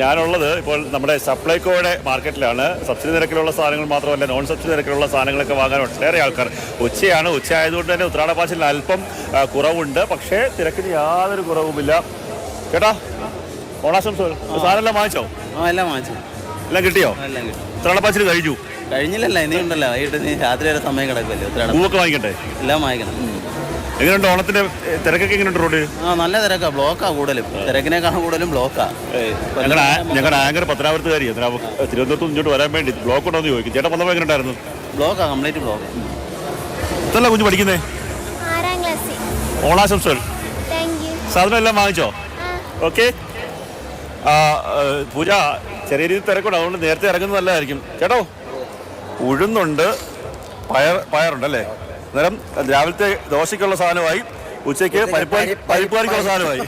ഞാനുള്ളത് ഇപ്പോൾ നമ്മുടെ സപ്ലൈകോയുടെ മാർക്കറ്റിലാണ്. സബ്സിഡി നിരക്കിലുള്ള സാധനങ്ങൾ മാത്രമല്ല നോൺ സബ്സിഡി നിരക്കിലുള്ള സാധനങ്ങളൊക്കെ വാങ്ങാൻ ഒട്ടേറെ ആൾക്കാർ. ഉച്ചയാണ്. ഉച്ച ആയതുകൊണ്ട് തന്നെ ഉത്രാടപ്പാച്ചിൽ അല്പം കുറവുണ്ട്. പക്ഷേ തിരക്കിന് യാതൊരു കുറവുമില്ല. കേട്ടാ? ഓണാശംസകൾ. സാധനമെല്ലാം വാങ്ങിച്ചോ? ആ എല്ലാം വാങ്ങിച്ചു. എല്ലാം കിട്ടിയോ? ഉത്രാട എല്ലാം കിട്ടും. ഉത്രാടപ്പാച്ചിൽ കഴിഞ്ഞു. കഴിഞ്ഞില്ലല്ലോ ഇനി ഉണ്ടല്ലോ വൈകിട്ട് രാത്രി വരെ സമയം കിടക്കുമല്ലോ ഉത്രാടം. പൂവൊക്കെ വാങ്ങിക്കട്ടെ എല്ലാം വാങ്ങിക്കണം. എങ്ങനെയുണ്ട് ഓണത്തിന്റെ തിരക്കൊക്കെ എങ്ങനെയുണ്ട് റോഡ്? ആ നല്ല തിരക്കാ. ബ്ലോക്കാ കൂടുതലും. തിരക്കിനേക്കാളും കൂടുതലും ബ്ലോക്കാ. ഞങ്ങളുടെ ഞങ്ങളുടെ ആങ്കർ പത്തനാപുരത്തുകാരി തിരുവനന്തപുരത്ത് ഇങ്ങോട്ട് വരാൻ വേണ്ടി ബ്ലോക്ക് ഉണ്ടോ എന്ന് ചോദിക്കും. ചേട്ടാ വന്നപ്പോൾ എങ്ങനെയുണ്ടായിരുന്നു? ബ്ലോക്കാ കംപ്ലീറ്റ് ബ്ലോക്ക്. ഇതല്ല കുഞ്ഞു പഠിക്കുന്നേ? ഓണാശംസകൾ. സാധനം എല്ലാം വാങ്ങിച്ചോ? ആ. ഓക്കെ. പൂജ ചെറിയ രീതിയിൽ തിരക്കുണ്ട്. അതുകൊണ്ട് നേരത്തെ ഇറങ്ങുന്നത് നല്ലതായിരിക്കും. ചേട്ടോ ഉഴുന്നുണ്ട് പയർ പയറുണ്ട് അല്ലേ അന്നേരം രാവിലത്തെ ദോശയ്ക്കുള്ള സാധനമായി ഉച്ചയ്ക്ക് പരിപ്പ് പരിപ്പുകാരിക്കുള്ള സാധനമായി.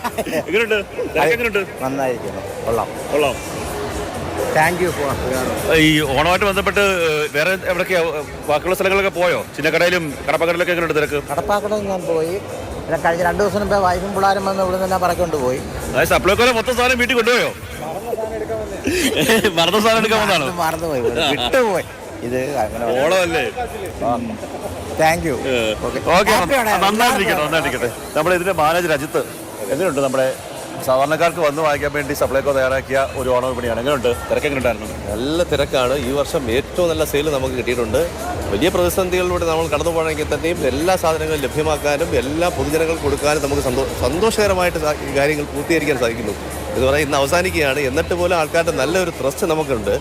എങ്ങനെയുണ്ട്? തിരക്ക് എങ്ങനെയുണ്ട് നന്നായിരിക്കുന്നു. കൊള്ളാം. കൊള്ളാം. താങ്ക് യു ഈ ഓണമായിട്ട് ബന്ധപ്പെട്ട് വേറെ എവിടെയൊക്കെയാ ബാക്കിയുള്ള സ്ഥലങ്ങളിലൊക്കെ പോയോ? ചിന്നക്കടയിലും കടപ്പാക്കടയിലൊക്കെ എങ്ങനെയുണ്ട് തിരക്ക് കടപ്പാക്കടയിൽ ഞാൻ പോയി. പിന്നെ കഴിഞ്ഞ രണ്ടു ദിവസം മുമ്പേ വൈഫും പിള്ളേരും വന്ന് ഇവിടെ നിന്ന് പറക്കൊണ്ട് പോയി. സപ്ലൈക്കോലെ മൊത്തം സാധനം വീട്ടിൽ കൊണ്ടുപോയോ? മറന്ന സാധനം എടുക്കാൻ വന്നാണോ മറന്നുപോയി വിട്ടുപോയി. ഇത് അങ്ങനെ ഓണമല്ലേ? താങ്ക് യു ഓക്കെ നന്നായിട്ടിരിക്കട്ടെ നന്നായിട്ടിരിക്കട്ടെ നമ്മുടെ ഇതിന്റെ മാനേജർ അജിത്ത് എങ്ങനെയുണ്ട് നമ്മുടെ സാധാരണക്കാർക്ക് വന്ന് വാങ്ങിക്കാൻ വേണ്ടി സപ്ലൈകോ തയ്യാറാക്കിയ ഒരു ഓണ വിപണിയാണ്. എങ്ങനെയുണ്ട്? തിരക്കെങ്ങനെയുണ്ടായിരുന്നു നല്ല തിരക്കാണ്. ഈ വർഷം ഏറ്റവും നല്ല സെയിൽ നമുക്ക് കിട്ടിയിട്ടുണ്ട്. വലിയ പ്രതിസന്ധികളിലൂടെ നമ്മൾ കടന്നു പോകണമെങ്കിൽ തന്നെയും എല്ലാ സാധനങ്ങളും ലഭ്യമാക്കാനും എല്ലാ പൊതുജനങ്ങൾക്ക് കൊടുക്കാനും നമുക്ക് സന്തോ സന്തോഷകരമായിട്ട് കാര്യങ്ങൾ പൂർത്തീകരിക്കാൻ സാധിക്കുന്നു. എന്ന് പറയാൻ ഇന്ന് അവസാനിക്കുകയാണ്. എന്നിട്ട് പോലും ആൾക്കാരുടെ നല്ലൊരു ട്രസ്റ്റ് നമുക്കുണ്ട്.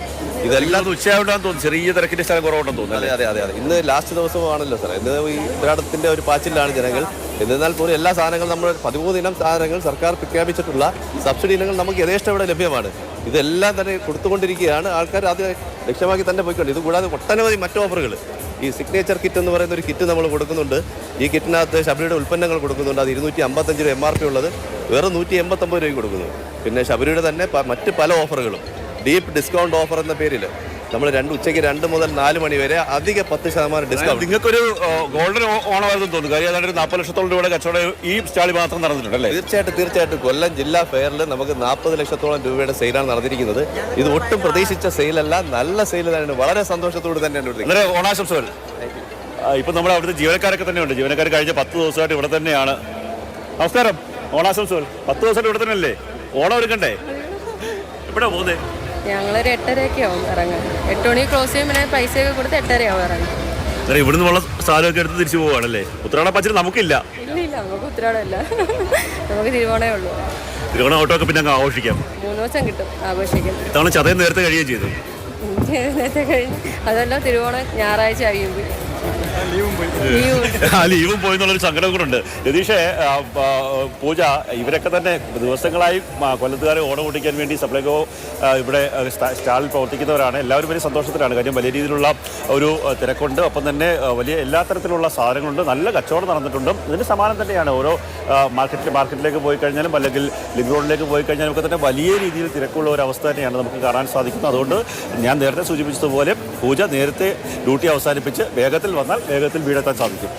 ഇതെല്ലാം എല്ലാം ഉച്ചയാവണ്ടെന്ന് തോന്നുന്നു. ചെറിയ തിരക്കിന്റെ സ്ഥലം കുറവുണ്ടെന്ന് തോന്നുന്നു അതെ അതെ അതെ അതെ. ഇന്ന് ലാസ്റ്റ് ദിവസമാണല്ലോ സാർ ഇന്ന് ഈ ഉത്രാടത്തിന്റെ ഒരു പാച്ചിലാണ് ജനങ്ങൾ. എന്നിരുന്നാൽ പോലും എല്ലാ സാധനങ്ങളും നമ്മൾ പതിമൂന്ന് ഇനം സാധനങ്ങൾ സർക്കാർ പ്രഖ്യാപിച്ചിട്ടുള്ള സബ്സിഡി ഇനങ്ങൾ നമുക്ക് യഥേഷ്ടം ഇവിടെ ലഭ്യമാണ്. ഇതെല്ലാം തന്നെ കൊടുത്തുകൊണ്ടിരിക്കുകയാണ്. ആൾക്കാർ അത് ലക്ഷ്യമാക്കി തന്നെ പോയിക്കൊണ്ട് ഇത് കൂടാതെ ഒട്ടനവധി മറ്റു ഓഫറുകൾ ഈ സിഗ്നേച്ചർ കിറ്റ് എന്ന് പറയുന്ന ഒരു കിറ്റ് നമ്മൾ കൊടുക്കുന്നുണ്ട്. ഈ കിറ്റിനകത്ത് ശബരിയുടെ ഉൽപ്പന്നങ്ങൾ കൊടുക്കുന്നുണ്ട്. അത് ഇരുന്നൂറ്റി അമ്പത്തഞ്ച് രൂപ എം ആർ പി ഉള്ളത്. വേറെ നൂറ്റി എൺപത്തൊമ്പത് രൂപയ്ക്ക് കൊടുക്കുന്നു. പിന്നെ ശബരിയുടെ തന്നെ മറ്റ് പല ഓഫറുകളും. ഡീപ്പ് ഡിസ്കൗണ്ട് ഓഫർ എന്ന പേരിൽ നമ്മൾ രണ്ട് ഉച്ചയ്ക്ക് രണ്ട് മുതൽ നാല് മണി വരെ അധിക പത്ത് ശതമാനം ഡിസ്കൗണ്ട് നിങ്ങൾക്കൊരു ഗോൾഡൻ ഓണമായിരുന്നു തോന്നുന്നു. കാര്യം ഏതാണ്ട് നാൽപ്പത് ലക്ഷത്തോളം രൂപയുടെ കച്ചവടം ഈ സ്റ്റാളിൽ മാത്രം നടന്നിട്ടുണ്ട് അല്ലേ? തീർച്ചയായിട്ടും തീർച്ചയായിട്ടും. കൊല്ലം ജില്ലാ ഫെയറിൽ നമുക്ക് നാൽപ്പത് ലക്ഷത്തോളം രൂപയുടെ സെയിലാണ് നടന്നിരിക്കുന്നത്. ഇത് ഒട്ടും പ്രതീക്ഷിച്ച സെയിലല്ല നല്ല സെയിൽ തന്നെയാണ്. വളരെ സന്തോഷത്തോട് തന്നെയാണ് ഓണാശംസകൾ. ഇപ്പം നമ്മുടെ അവിടുത്തെ ജീവനക്കാരൊക്കെ തന്നെയുണ്ട്. ജീവനക്കാർ കഴിഞ്ഞ പത്ത് ദിവസമായിട്ട് ഇവിടെ തന്നെയാണ്. നമസ്കാരം. ഓണാശംസകൾ. പത്ത് ദിവസമായിട്ട് ഇവിടെ തന്നെ അല്ലേ ഓണം എടുക്കണ്ടേ എവിടെ പോകുന്നേ? ഞങ്ങളൊരു എട്ടരയൊക്കെ ആവും ഇറങ്ങാൻ. എട്ട് മണി ക്ലോസ് ചെയ്യും പിന്നെ പൈസയൊക്കെ കൊടുത്ത് എട്ടരയാവും ഇറങ്ങാൻ. അന്നേരം ഇവിടുന്ന് ഉള്ള സാധനമൊക്കെ എടുത്ത് തിരിച്ചു പോവാണല്ലേ ഉത്രാട പച്ചിൽ നമുക്കില്ല. ഇല്ല നമുക്ക് ഉത്രാടമല്ല നമുക്ക് തിരുവോണേ ഉള്ളൂ. തിരുവോണ ഓട്ടോ ഒക്കെ പിന്നെ അങ്ങ് ആഘോഷിക്കാം. മൂന്ന് ദിവസം കിട്ടും ആഘോഷിക്കാം ഇത്തവണ ചതയം നേരത്തെ കഴിയുകയും ചെയ്തു. നേരത്തെ കഴിഞ്ഞ് അതല്ല തിരുവോണം ഞായറാഴ്ച കഴിയുമ്പോൾ ആ ലീവും പോയി എന്നുള്ളൊരു സങ്കടം കൂടെ ഉണ്ട്. രതീഷേ പൂജ ഇവരൊക്കെ തന്നെ ദിവസങ്ങളായി കൊല്ലത്തുകാരെ ഓണം ഓടിക്കാൻ വേണ്ടി സപ്ലൈകോ ഇവിടെ സ്റ്റാളിൽ പ്രവർത്തിക്കുന്നവരാണ്. എല്ലാവരും വലിയ സന്തോഷത്തിലാണ്. കാര്യം വലിയ രീതിയിലുള്ള ഒരു തിരക്കുണ്ട്. ഒപ്പം തന്നെ വലിയ എല്ലാ തരത്തിലുള്ള സാധനങ്ങളുണ്ട്. നല്ല കച്ചവടം നടന്നിട്ടുണ്ട്. ഇതിന് സമാനം തന്നെയാണ്. ഓരോ മാർക്കറ്റിൽ മാർക്കറ്റിലേക്ക് പോയി കഴിഞ്ഞാലും അല്ലെങ്കിൽ ലിങ്ക് റോഡിലേക്ക് പോയി കഴിഞ്ഞാലും ഒക്കെ തന്നെ വലിയ രീതിയിൽ തിരക്കുള്ള ഒരു അവസ്ഥ തന്നെയാണ് നമുക്ക് കാണാൻ സാധിക്കുന്നത്. അതുകൊണ്ട് ഞാൻ നേരത്തെ സൂചിപ്പിച്ചതുപോലെ പൂജ നേരത്തെ ഡ്യൂട്ടി അവസാനിപ്പിച്ച് വേഗത്തിൽ വന്നാൽ വേഗത്തിൽ വീടെത്താൻ സാധിക്കും.